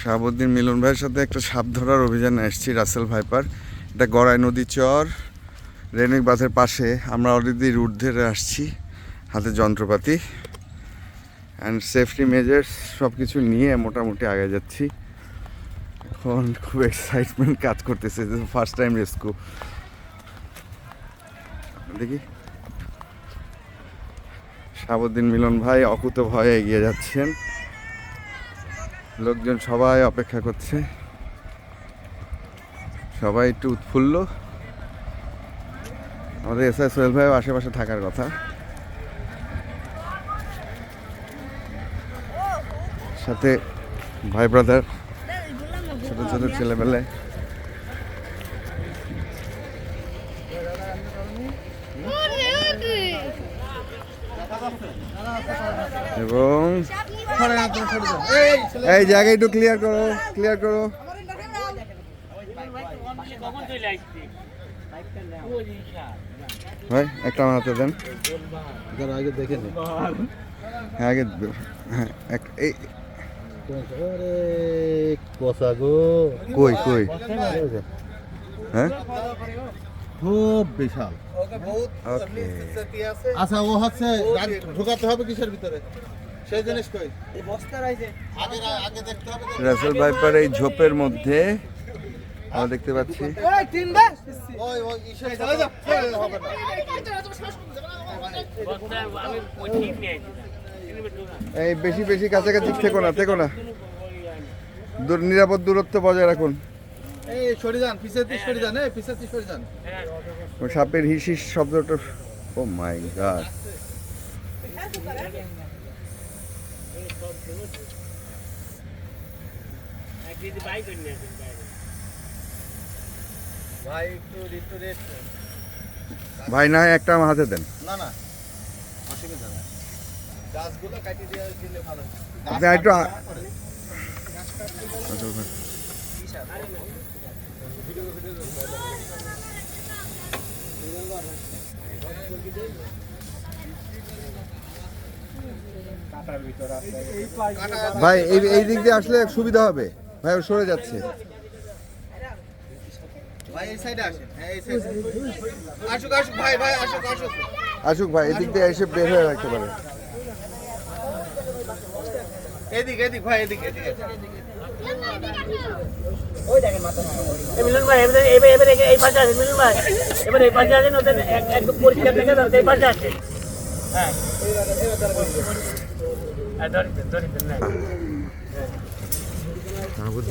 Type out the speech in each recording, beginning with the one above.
শাহাবুদ্দিন মিলন ভাইয়ের সাথে একটা সাপ ধরার অভিযানে এসেছি, রাসেল ভাইপার। এটা গড়াই নদী চর রেনিক বাঁধের পাশে। আমরা অলরেডি রুট ধরে আসছি, হাতে যন্ত্রপাতি অ্যান্ড সেফটি মেজার্স সব কিছু নিয়ে মোটামুটি আগে যাচ্ছি। এখন খুব এক্সাইটমেন্ট কাজ করতেছে ফার্স্ট টাইম রেস্কিউ দেখি। শাহাবুদ্দিন মিলন ভাই অকুত ভয়ে এগিয়ে যাচ্ছেন। লোকজন সবাই অপেক্ষা করছে। সবাই একটু উৎফুল্ল। আমাদের এস আই সোহেল ভাই আশেপাশে থাকার কথা। সাথে ভাই ব্রাদার ছোটো ছোটো ছেলেবেলে এবং এই জায়গা একটু ক্লিয়ার করো ক্লিয়ার করো। ভাই একটা আমার হাতে দেন। আগে দেখে নে। হ্যাঁ আগে হ্যাঁ এক- এই কই কই? হ্যাঁ? খুব বিশাল আচ্ছা ও হচ্ছে ঢোকাতে হবে কিসের ভিতরে সেই জিনিস কই আগে আগে দেখতে হবে রাসেল ভাইপার এই ঝোপের মধ্যে আমরা দেখতে পাচ্ছি এই বেশি বেশি কাছাকাছি থেকো না থেকো না দূর নিরাপদ দূরত্ব বজায় রাখুন সাপের হিস হিস শব্দটা ও মাই গড। ভাই না একটা আমার হাতে দেন। না না অসুবিধা নাই। গাছগুলো কাটিয়ে দিয়ে দিলে ভালো। আপনি একটু ভাই এই দিক দিয়ে আসলে সুবিধা হবে। ভাই ও সরে যাচ্ছে। হ্যাঁ আসুক ভাই এদিক দিয়ে এসে বের হয়ে রাখতে পারে। এদিক এদিক ভাই এদিক এদিক। এই মিলন ভাই এবারে এই পাশে আছে মিলন ভাই। এবারে এই পাশে আছে না ওদের এক- একদম পরিষ্কার দেখে দাও এই পাশে আছে হ্যাঁ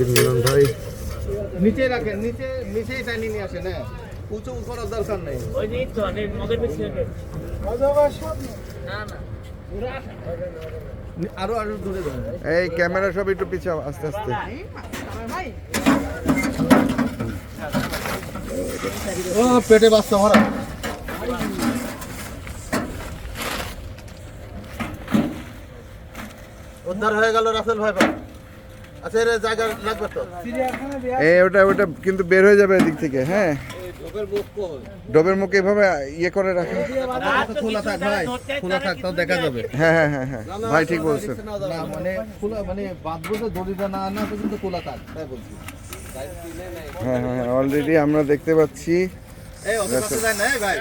মিলন ভাই। নিচে রাখেন নিচে নিচেই টানি নিয়ে আসেন হ্যাঁ। উঁচু করার দরকার নেই। ওই যে তো, মগের না, না। আরও আরও দূরে এই ক্যামেরা সব একটু পিছাও আস্তে আস্তে। ও পেটে বাচ্চা ভরা উদ্ধার হয়ে গেল রাসেল ভাই ভাই। আচ্ছা এর জায়গা লাগবে তো? এই ওটা ওটা কিন্তু বের হয়ে যাবে এদিক থেকে হ্যাঁ। ডবের মুখে এভাবে ইয়ে করে রাখা? খোলা থাক ভাই খোলা থাক তাও দেখা যাবে। হ্যাঁ হ্যাঁ হ্যাঁ হ্যাঁ। ভাই ঠিক বলছেন। না মানে খোলা মানে বাঁধবো যে দড়িটা না না পর্যন্ত খোলা থাক। তাই বলছি হ্যাঁ হ্যাঁ হ্যাঁ অলরেডি আমরা দেখতে পাচ্ছি। এই অত কথা যায় না এই ভাই।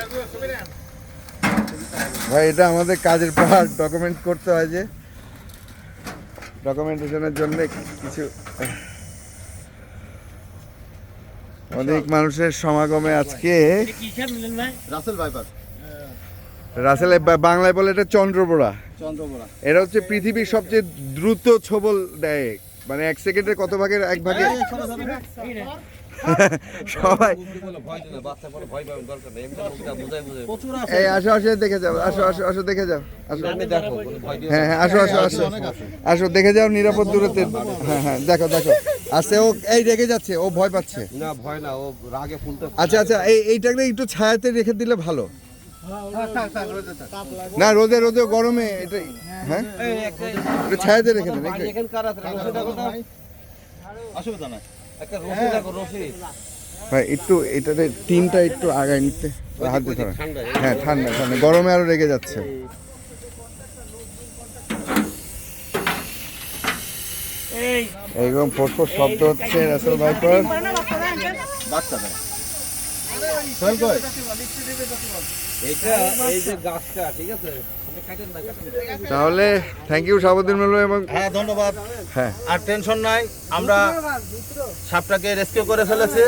ভাই এটা আমাদের কাজের পাহাড় ডকুমেন্ট করতে হয় যে। ডকুমেন্টেশনের জন্য কিছু অনেক মানুষের সমাগমে আজকে রাসেল রাসেলে বাংলায় বলে এটা চন্দ্রবোড়া চন্দ্রবোড়া এটা হচ্ছে পৃথিবীর সবচেয়ে দ্রুত ছবল দেয়। মানে এক সেকেন্ডে কত ভাগের? এক ভাগে সবাই এই আসো আসো দেখে যাও আসো আসো আসো দেখে যাও আসো। হ্যাঁ হ্যাঁ আসো আসো আসো। আসো দেখে যাও নিরাপদ দূরত্বে। হ্যাঁ হ্যাঁ দেখো দেখো। আস্তে ও এই রেগে যাচ্ছে ও ভয় পাচ্ছে। না ভয় না ও রাগে ফুলতে আচ্ছা আচ্ছা এই এইটাকে একটু ছায়াতে রেখে দিলে ভালো। না রোদে রোদে গরমে এটা হ্যাঁ? ছায়াতে রেখে দেন আছে? অসুবিধা নাই ভাই একটু এটাতে টিমটা একটু আগায় নিতে। হাত দিতে হবে। হ্যাঁ ঠান্ডা। ঠান্ডা গরমে আরও রেগে যাচ্ছে। এইরকম ফোটফোট শব্দ হচ্ছে রাসেল ভাইপার বাচ্চা দেয় সোহেল কই এটা এই যে গাছটা ঠিক আছে? আপনি কাটেন না কাটেন না। তাহলে থ্যাংক ইউ সাবুদ্দিন মেলো এবং হ্যাঁ ধন্যবাদ। হ্যাঁ। আর টেনশন নাই আমরা সাপটাকে রেস্কিউ করে ফেলেছি।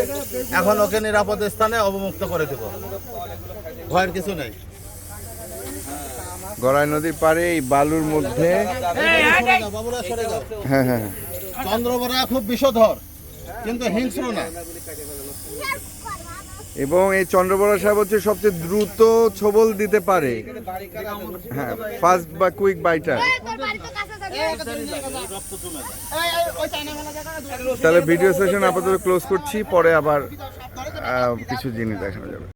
এখন ওকে নিরাপদ স্থানে অবমুক্ত করে দেব। ভয়ের কিছু নেই। গড়াই নদীর পাড়ে এই বালুর মধ্যে হ্যাঁ হ্যাঁ হ্যাঁ। চন্দ্রবরা খুব বিষধর কিন্তু হিংস্র না। এবং এই চন্দ্রবড়া সাহেব হচ্ছে সবচেয়ে দ্রুত ছবল দিতে পারে। হ্যাঁ ফাস্ট বা কুইক বাইটার তাহলে ভিডিও সেশন আপাতত ক্লোজ করছি পরে আবার কিছু জিনিস দেখানো যাবে।